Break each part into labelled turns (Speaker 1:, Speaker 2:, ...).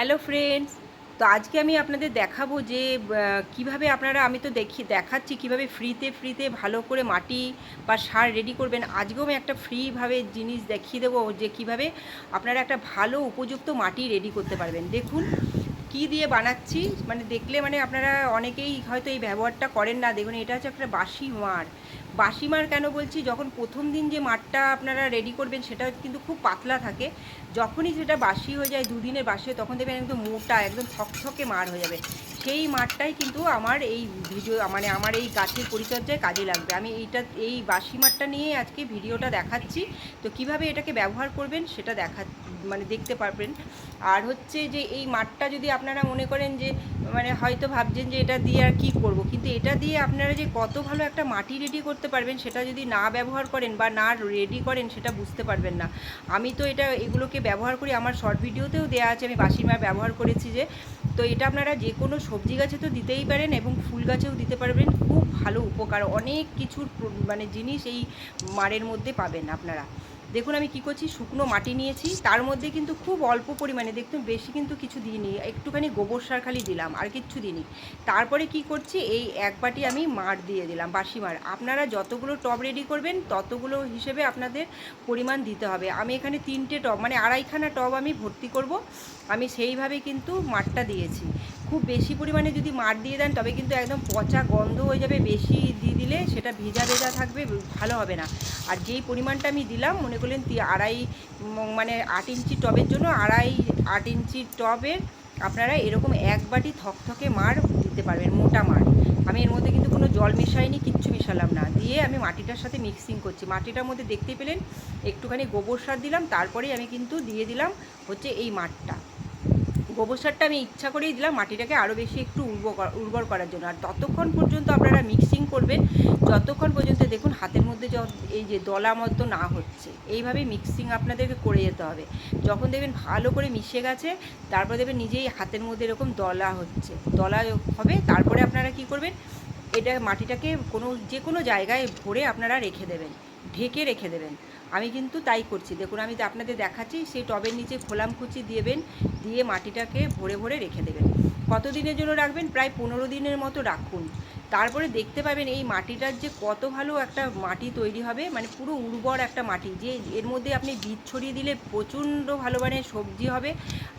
Speaker 1: Hello friends তো আজকে আমি আপনাদের দেখাবো যে কীভাবে আপনারা, আমি তো দেখি, দেখাচ্ছি কীভাবে ফ্রিতে ফ্রিতে ভালো করে মাটি বা সার রেডি করবেন। আজকেও আমি একটা ফ্রিভাবে জিনিস দেখিয়ে দেবো যে কীভাবে আপনারা একটা ভালো উপযুক্ত মাটি রেডি করতে পারবেন। দেখুন, কি দিয়ে বানাচ্ছি মানে দেখলে মানে আপনারা অনেকেই হয়তো এই ব্যবহারটা করেন না। দেখুন, এটা হচ্ছে একটা বাসি মার। বাসি মার কেন বলছি, যখন প্রথম দিন যে মাঠটা আপনারা রেডি করবেন সেটা কিন্তু খুব পাতলা থাকে, যখনই সেটা বাসি হয়ে যায়, দুদিনের বাসি হয়, তখন দেখবেন একদম মোটা, একদম থকথকে মার হয়ে যাবে। সেই মাঠটাই কিন্তু আমার এই ভিডিও মানে আমার এই গাছের পরিচর্যায় কাজে লাগবে। আমি এইটা, এই বাসি মাঠটা নিয়ে আজকে ভিডিওটা দেখাচ্ছি। তো কীভাবে এটাকে ব্যবহার করবেন সেটা দেখা মানে দেখতে পারবেন। আর হচ্ছে যে এই মাঠটা যদি আপনারা মনে করেন যে মানে হয়তো ভাবছেন যে এটা দিয়ে আর কী করব, কিন্তু এটা দিয়ে আপনারা যে কত ভালো একটা মাটি রেডি করতে পারবেন, সেটা যদি না ব্যবহার করেন বা না রেডি করেন, সেটা বুঝতে পারবেন না। আমি তো এটা, এগুলোকে ব্যবহার করি, আমার শর্ট ভিডিওতেও দেওয়া আছে, আমি বাসি মার ব্যবহার করেছি যে। তো এটা আপনারা যে কোনো সবজি গাছে তো দিতেই পারেন এবং ফুল গাছেও দিতে পারবেন, খুব ভালো উপকার, অনেক কিছুর মানে জিনিস এই মারের মধ্যে পাবেন আপনারা। দেখুন আমি কি করছি, শুকনো মাটি নিয়েছি, তার মধ্যে কিন্তু খুব অল্প পরিমাণে, দেখুন বেশি কিন্তু কিছু দিইনি, একটুখানি গোবর সার খালি দিলাম, আর কিচ্ছু দিইনি। তারপরে কি করছি, এই এক বাটি আমি মার দিয়ে দিলাম, বাসি মার। আপনারা যতগুলো টব রেডি করবেন, ততগুলো হিসেবে আপনাদের পরিমাণ দিতে হবে। আমি এখানে তিনটে টব মানে আড়াইখানা টব আমি ভর্তি করব, আমি সেইভাবে কিন্তু মাঠটা দিয়েছি। খুব বেশি পরিমাণে যদি মাঠ দিয়ে দেন, তবে কিন্তু একদম পচা গন্ধ হয়ে যাবে, বেশি দিয়ে দিলে সেটা ভেজা ভেজা থাকবে, ভালো হবে না। আর যেই পরিমাণটা আমি দিলাম, মনে করলেন আড়াই মানে আট ইঞ্চি টবের জন্য আড়াই, আট ইঞ্চি টবের আপনারা এরকম এক বাটি থকথকে মার দিতে পারবেন, মোটা মার। আমি এর মধ্যে কিন্তু কোনো জল মেশাইনি, কিচ্ছু মেশালাম না। দিয়ে আমি মাটিটার সাথে মিক্সিং করছি। মাটিটার মধ্যে দেখতে পেলেন, একটুখানি গোবর সার দিলাম, তারপরেই আমি কিন্তু দিয়ে দিলাম হচ্ছে এই মাঠটা গোবর সারটা আমি ইচ্ছা করেই দিলাম, মাটিটাকে আরও বেশি একটু উর্বর উর্বর করার জন্য। আর ততক্ষণ পর্যন্ত আপনারা মিক্সিং করবেন, যতক্ষণ পর্যন্ত দেখুন হাতের মধ্যে এই যে দলা মতো না হচ্ছে। এইভাবে মিক্সিং আপনাদেরকে করে যেতে হবে। যখন দেখবেন ভালো করে মিশে গেছে, তারপর দেখবেন নিজেই হাতের মধ্যে এরকম দলা হচ্ছে। দলা হবে, তারপরে আপনারা কি করবেন, এটা মাটিটাকে কোনো যে কোনো জায়গায় ভরে আপনারা রেখে দেবেন। ঢেকে রেখে দেবেন। আমি কিন্তু তাই করছি। দেখুন, আমি আপনাদের দেখাচ্ছি, সেই টবের নিচে খোলাম কুচি দিয়েবেন দিয়ে মাটিটাকে ভরে ভরে রেখে দেবেন। কত দিনের জন্য রাখবেন? প্রায় পনেরো দিনের মতো রাখুন। তারপরে দেখতে পাবেন এই মাটিটার যে কত ভালো একটা মাটি তৈরি হবে মানে পুরো উর্বর একটা মাটি, যে এর মধ্যে আপনি বীজ ছড়িয়ে দিলে প্রচণ্ড ভালো মানে সবজি হবে।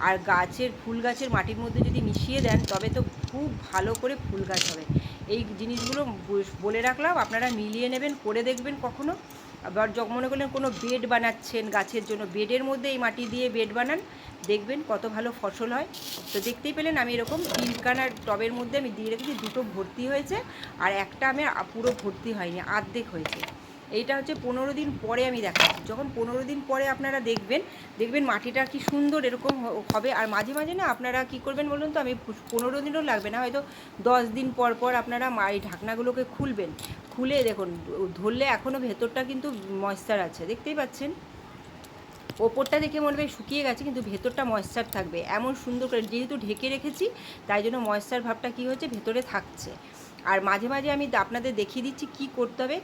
Speaker 1: আর গাছের, ফুল গাছের মাটির মধ্যে যদি মিশিয়ে দেন, তবে তো খুব ভালো করে ফুল গাছ হবে। এই জিনিসগুলো বলে রাখলাম, আপনারা মিলিয়ে নেবেন, করে দেখবেন কখনো। আবার যখন মনে করলেন কোনো বেড বানাচ্ছেন, গাছের জন্য বেডের মধ্যে এই মাটি দিয়ে বেড বানান। দেখবেন কত ভালো ফসল হয়। তো দেখতেই পেলেন আমি এরকম তিনখানার টবের মধ্যে আমি দিয়ে রেখেছি, দুটো ভর্তি হয়েছে আর একটা আমি পুরো ভর্তি হয়নি, আর্ধেক হয়েছে। এইটা হচ্ছে পনেরো দিন পরে আমি দেখাচ্ছি। যখন পনেরো দিন পরে আপনারা দেখবেন দেখবেন মাটিটা কি সুন্দর এরকম হবে। আর মাঝে মাঝে না আপনারা কি করবেন বলুন তো, আমি পনেরো দিনও লাগবে না, হয়তো দশ দিন পর পর আপনারা এই ঢাকনাগুলোকে খুলবেন। খুলে দেখুন ধরলে এখনও ভেতরটা কিন্তু ময়েশ্চার আছে দেখতেই পাচ্ছেন? ওপরটা দেখে মনে হয় শুকিয়ে গেছে কিন্তু ভেতরটা ময়েশ্চার থাকবে। এমন সুন্দর করে যেহেতু ঢেকে রেখেছি তাই জন্য ময়েশ্চার ভাবটা কী হচ্ছে ভেতরে থাকছে। আর মাঝে মাঝে আমি আপনাদের দেখিয়ে দিচ্ছি কি করতে হবে।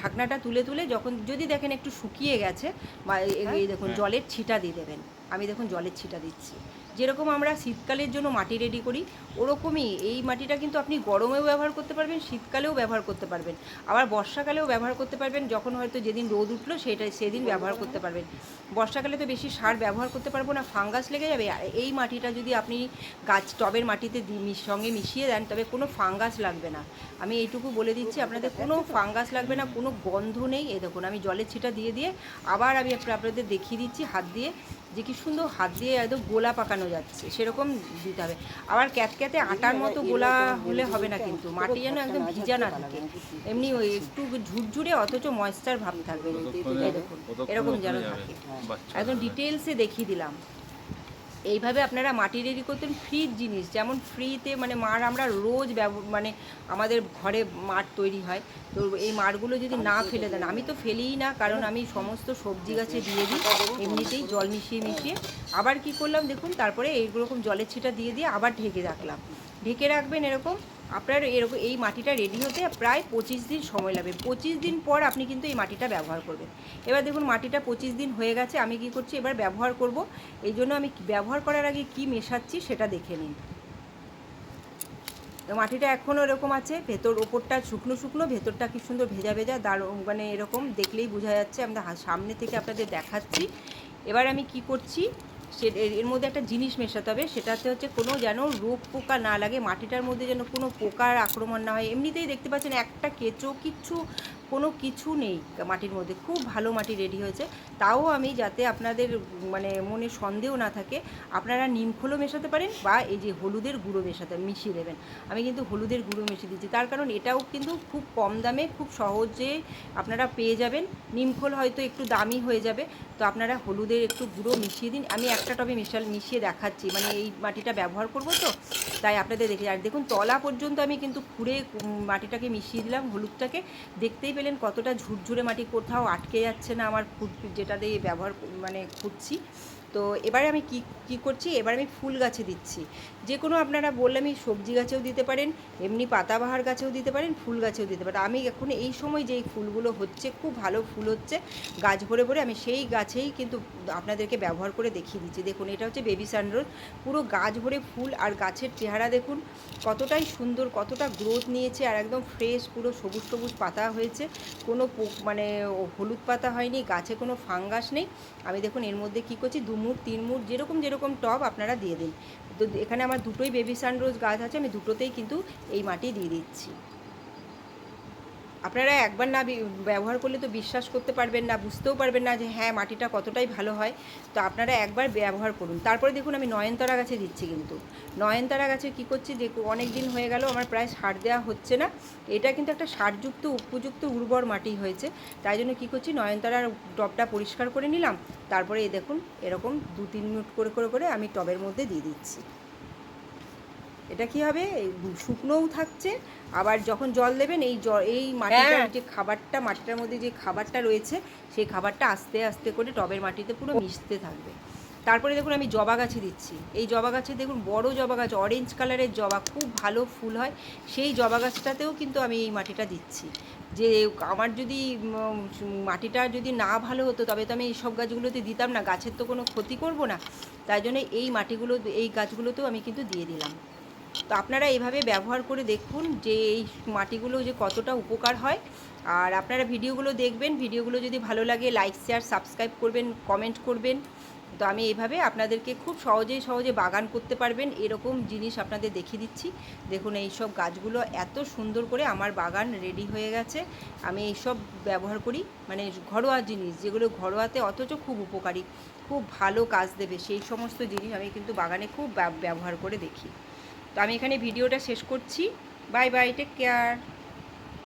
Speaker 1: ঢাকনাটা তুলে তুলে যখন যদি দেখেন একটু শুকিয়ে গেছে এই দেখুন জলের ছিটা দিয়ে দেবেন। আমি দেখুন জলের ছিটা দিচ্ছি। যেরকম আমরা শীতকালের জন্য মাটি রেডি করি, ওরকমই এই মাটিটা কিন্তু আপনি গরমেও ব্যবহার করতে পারবেন, শীতকালেও ব্যবহার করতে পারবেন। আবার বর্ষাকালেও ব্যবহার করতে পারবেন, যখন হয়তো যেদিন রোদ উঠল সেটা, সেদিন ব্যবহার করতে পারবেন। বর্ষাকালে তো বেশি সার ব্যবহার করতে পারব না, ফাঙ্গাস লেগে যাবে। আর এই মাটিটা যদি আপনি গাছ, টবের মাটিতে সঙ্গে মিশিয়ে দেন, তবে কোনো ফাঙ্গাস লাগবে না। আমি এইটুকু বলে দিচ্ছি, আপনাদের কোনো ফাঙ্গাস লাগবে না, কোনো গন্ধ নেই। এ দেখুন, আমি জলের ছিটা দিয়ে দিয়ে আবার আমি আপনাদের দেখিয়ে দিচ্ছি, হাত দিয়ে। যে কি সুন্দর হাত দিয়ে একদম গোলা পাকানো যাচ্ছে সেরকম দিতে হবে। আবার ক্যাতক্যাতে আটার মতো গোলা হলে হবে না কিন্তু মাটি যেন একদম ভিজা না থাকে। এমনি ওই একটু ঝুরঝুরে অথচ ময়েশ্চার ভাব থাকবে। দেখুন এরকম যেন থাকে। একদম ডিটেলসে দেখিয়ে দিলাম। এইভাবে আপনারা মাটি রেডি করতেন ফ্রির জিনিস। যেমন ফ্রিতে মানে মার আমরা রোজ মানে আমাদের ঘরে মাঠ তৈরি হয়। তো এই মারগুলো যদি না ফেলে দেন, আমি তো ফেলিই না, কারণ আমি সমস্ত সবজি গাছে দিয়ে দিই, এমনিতেই জল মিশিয়ে মিশিয়ে। আবার কি করলাম দেখুন, তারপরে এইরকম জলের ছিটা দিয়ে দিয়ে আবার ঢেকে রাখলাম। ঢেকে রাখবেন এরকম আপনার এরকম এই মাটিটা রেডি হতে প্রায় পঁচিশ দিন সময় লাগবে। পঁচিশ দিন পর আপনি কিন্তু এই মাটিটা ব্যবহার করবেন। এবার দেখুন, মাটিটা পঁচিশ দিন হয়ে গেছে, আমি কি করছি, এবার ব্যবহার করব। এই জন্য আমি ব্যবহার করার আগে কি মেশাচ্ছি সেটা দেখে নিন। তো মাটিটা এখনও এরকম আছে, ভেতর ওপরটা শুকনো শুকনো, ভেতরটা কি সুন্দর ভেজা ভেজা, দারুণ মানে এরকম দেখলেই বোঝা যাচ্ছে। আমরা সামনে থেকে আপনাদের দেখাচ্ছি। এবার আমি কি করছি সে এর- মধ্যে একটা জিনিস মেশাতে হবে, সেটাতে হচ্ছে কোনো যেন রোগ পোকা না লাগে, মাটিটার মধ্যে যেন কোনো পোকার আক্রমণ না হয়। এমনিতেই দেখতে পাচ্ছেন একটা কেঁচো কিচ্ছু কোনো কিছু নেই মাটির মধ্যে, খুব ভালো মাটি রেডি হয়েছে। তাও আমি যাতে আপনাদের মানে মনে সন্দেহ না থাকে, আপনারা নিমখোলও মেশাতে পারেন বা এই যে হলুদের গুঁড়ো মেশাতে মিশিয়ে দেবেন আমি কিন্তু হলুদের গুঁড়ো মিশিয়ে দিচ্ছি, তার কারণ এটাও কিন্তু খুব কম দামে, খুব সহজে আপনারা পেয়ে যাবেন। নিমখোল হয়তো একটু দামি হয়ে যাবে তো আপনারা হলুদের একটু গুঁড়ো মিশিয়ে দিন। আমি একটা টবে মিশাল, মিশিয়ে দেখাচ্ছি। মানে এই মাটিটা ব্যবহার করব তো, তাই আপনাদের দেখে আর দেখুন, তলা পর্যন্ত আমি কিন্তু খুঁড়ে মাটিটাকে মিশিয়ে দিলাম হলুদটাকে। দেখতেই পেলেন কতটা ঝুরঝুরে মাটি, কোথাও আটকে যাচ্ছে না আমার খুঁট যেটা দিয়ে ব্যবহার মানে খুঁড়ছি। তো এবারে আমি কি কি করছি? এবার আমি ফুল গাছে দিচ্ছি। যে কোনো আপনারা বললে আমি সবজি গাছেও দিতে পারেন, এমনি পাতাবাহার গাছেও দিতে পারেন, ফুল গাছেও দিতে পারেন। আমি এখন এই সময় যেই ফুলগুলো হচ্ছে, খুব ভালো ফুল হচ্ছে, গাছ ভরে ভরে আমি সেই গাছেই কিন্তু আপনাদেরকে ব্যবহার করে দেখিয়ে দিচ্ছি। দেখুন, এটা হচ্ছে বেবি সানরোজ পুরো গাছ ভরে ফুল আর গাছের চেহারা দেখুন, কতটাই সুন্দর, কতটা গ্রোথ নিয়েছে আর একদম ফ্রেশ, পুরো সবুজ সবুজ পাতা হয়েছে। কোনো মানে হলুদ পাতা হয়নি, গাছে কোনো ফাঙ্গাস নেই। আমি দেখুন, এর মধ্যে কী করছি? দু মুট তিন মুড়, যেরকম যেরকম টব আপনারা দিয়ে দিন। তো এখানে আমার দুটোই বেবি সানরোজ গাছ আছে, আমি দুটোতেই কিন্তু এই মাটি দিয়ে দিচ্ছি। আপনারা একবার না ব্যবহার করলে তো বিশ্বাস করতে পারবেন না, বুঝতেও পারবেন না যে হ্যাঁ মাটিটা কতটাই ভালো হয়। তো আপনারা একবার ব্যবহার করুন। তারপরে দেখুন, আমি নয়নতারা গাছে দিচ্ছি কিন্তু। নয়নতারা গাছে কী করছি যে অনেক দিন হয়ে গেল, আমার প্রায় সার দেওয়া হচ্ছে না। এটা কিন্তু একটা সারযুক্ত, উপযুক্ত উর্বর মাটি হয়েছে। তাই জন্য কী করছি, নয়নতারার টবটা পরিষ্কার করে নিলাম। তারপরে এই দেখুন, এরকম দু তিন মিনিট করে করে করে আমি টবের মধ্যে দিয়ে দিচ্ছি। এটা কি হবে? শুকনোও থাকছে আবার যখন জল দেবেন এই জল এই মাটিটার
Speaker 2: হ্যাঁ।
Speaker 1: যে খাবারটা মাটিটার মধ্যে যে খাবারটা রয়েছে সেই খাবারটা আস্তে আস্তে করে টবের মাটিতে পুরো মিশতে থাকবে। তারপরে দেখুন আমি জবা গাছে দিচ্ছি। এই জবা গাছে দেখুন বড় জবা গাছ অরেঞ্জ কালারের জবা খুব ভালো ফুল হয়। সেই জবা গাছটাতেও কিন্তু আমি এই মাটিটা দিচ্ছি। যে আমার যদি মাটিটা যদি না ভালো হতো তবে তো আমি এই সব গাছগুলোতে দিতাম না। গাছের তো কোনো ক্ষতি করব না। তাই জন্য এই মাটিগুলো এই গাছগুলোতেও আমি কিন্তু দিয়ে দিলাম। তো আপনারা এইভাবে ব্যবহার করে দেখুন যে এই মাটিগুলো যে কতটা উপকার হয়। আর আপনারা ভিডিওগুলো দেখবেন, ভিডিওগুলো যদি ভালো লাগে লাইক শেয়ার সাবস্ক্রাইব করবেন কমেন্ট করবেন। তো আমি এইভাবে আপনাদেরকে খুব সহজেই সহজে বাগান করতে পারবেন, এরকম জিনিস আপনাদের দেখিয়ে দিচ্ছি। দেখুন এই সব গাছগুলো এত সুন্দর করে আমার বাগান রেডি হয়ে গেছে। আমি এইসব ব্যবহার করি মানে ঘরোয়া জিনিস, যেগুলো ঘরোয়াতে অথচ খুব উপকারী, খুব ভালো কাজ দেবে। সেই সমস্ত জিনিস আমি কিন্তু বাগানে খুব ব্যবহার করে দেখি। তো আমি এখানে ভিডিওটা শেষ করছি। Bye bye take care